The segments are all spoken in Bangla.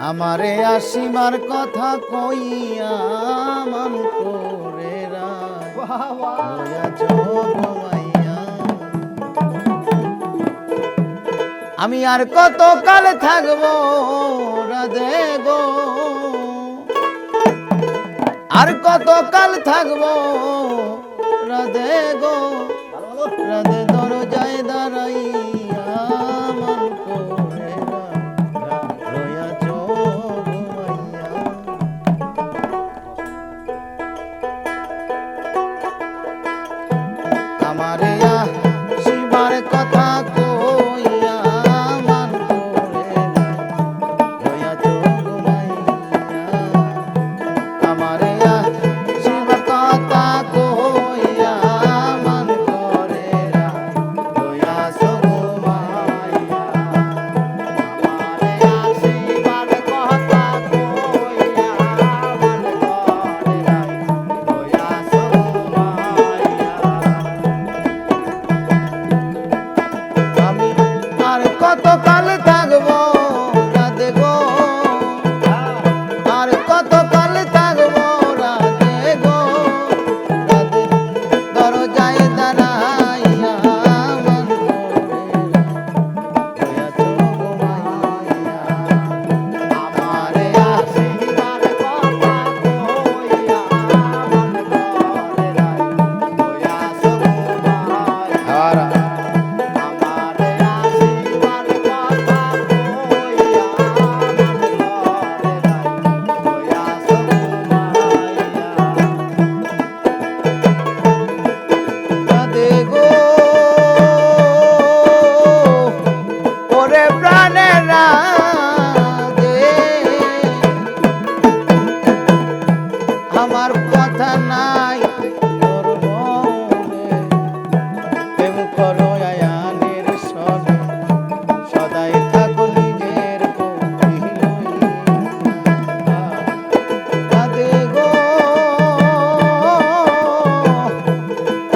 আমারে আসিমার কথা কইয়া করে আমি আর কত কাল থাকব রাধে গো? আর কত কাল থাকব রাধে গো? রাধে দরজায় দাঁড়াই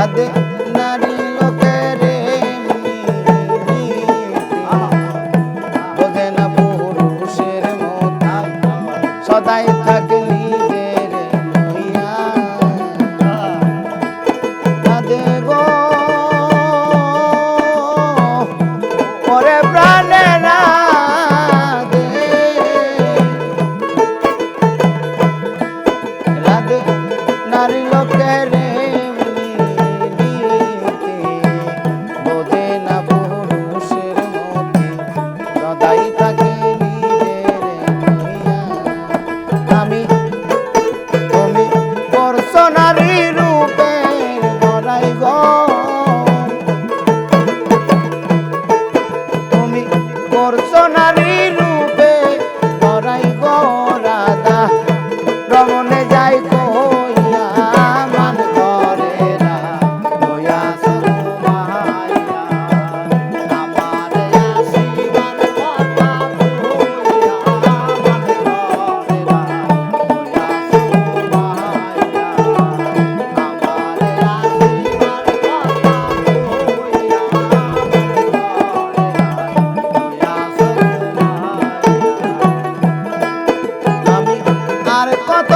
রাধে নারী লোকের বোঝে না পুরুষের মতা, সদাই থাকে নিজের রাধে গো পরে প্রাণে রাধে রাধে নারী লোকের আর কত